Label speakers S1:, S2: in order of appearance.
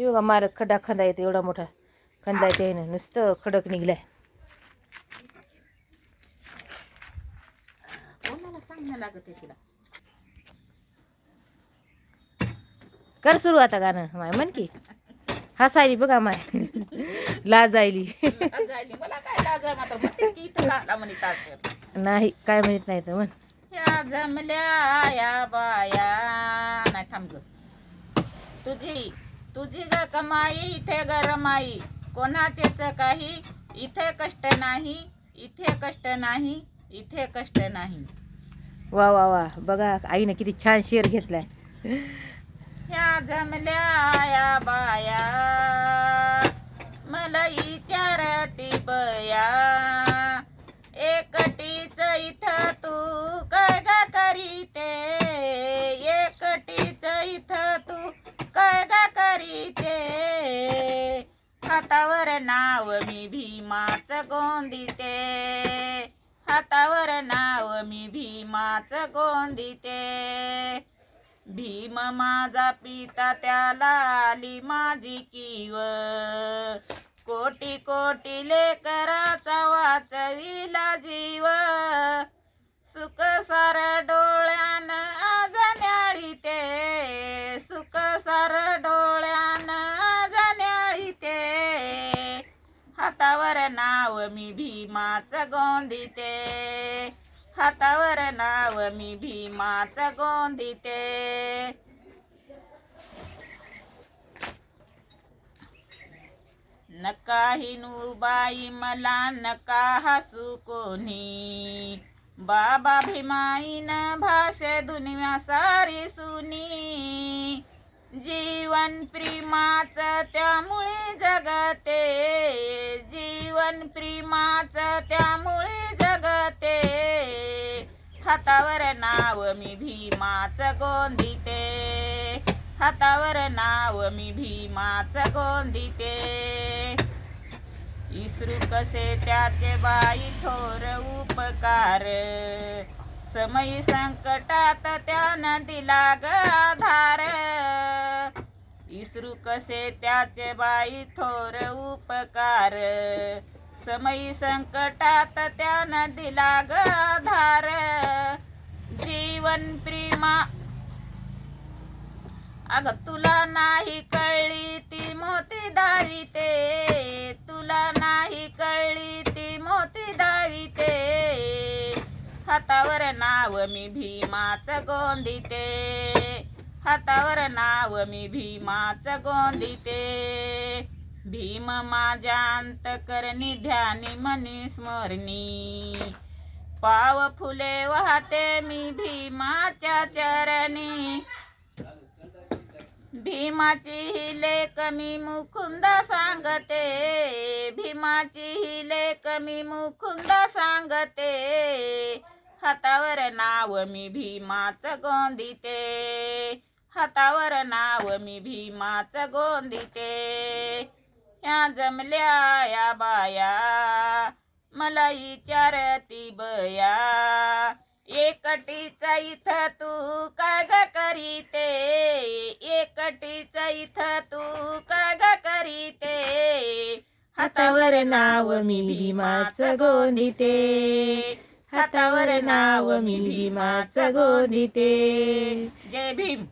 S1: हे बघा मार खड्डा खंदा येते एवढा मोठा खंदा येते ना नुसतं खडक निघलाय. कर सुरू आता गाणं माय म्हण की. हसायली बघा माय. लाज आयली नाही काय म्हणत नाही तर म्हण.
S2: या जमल्या या बाया. नाही थांब ग. तुझी तुझी ग कमाई इथे गरमाई कोणाचेच काही इथे कष्ट नाही इथे कष्ट नाही इथे कष्ट नाही.
S1: वा वा वा. बघा आईनं किती छान शेर घेतलाय.
S2: ह्या जमल्या या बाया गोंदिते हातावर नाव मी भीमाच गोंदिते. हातावर नाव मी भीमाच गोंदिते. भीम माझा पिता त्याला आली माझी किव. कोटी कोटी लेकराचा वाचविला जीव. नाव मी भीमाच गोंदिते. हातावर नाव मी भीमाच गोंदिते. नका हिनू बाई मला नका हसू कोणी बाबा भीमाईन भाषे दुनिया सारी सुनी. जीवन प्रेमाच त्यामुळे जगते. जीवन प्रेमाच त्यामुळे जगते. हातावर नाव मी भीमाच गोंदिते हातावर नाव मी भीमाच गोंदिते इसरू कसे त्याचे बाई थोर उपकार. समयी संकटात त्यानं दिला ग आधार. इसरू कसे त्याचे बाई थोर उपकार. समयी संकटात त्यानं दिला ग आधार. जीवन प्रेमा. अग तुला नाही कळली ती मोती ते. तुला नाही कळली ती मोती दाविते हातावर नाव मी भीमाच गोंदिते हातावर नाव मी भीमाच गोंदिते. भीम माझ्या अंतकरणी ध्यानी मनी स्मरणी. पाव फुले वाहते मी भीमाच्या चरणी. भीमाची ही लेक मी मुकुंद सांगते. भीमाची ही लेक मी मुकुंद सांगते. हातावर नाव मी भीमाच गोंदिते. हातावर नाव मी भीमाच गोंदिते. या जमल्या या बाया मला विचारती बया. एकटीच इथं तू काय ग करीते? एकटीच इथं तू काय ग करीते?
S1: हातावर नाव मी भीमाच गोंदिते. हातावर नाव मी भीमाच गोंदिते.
S2: जय भीम.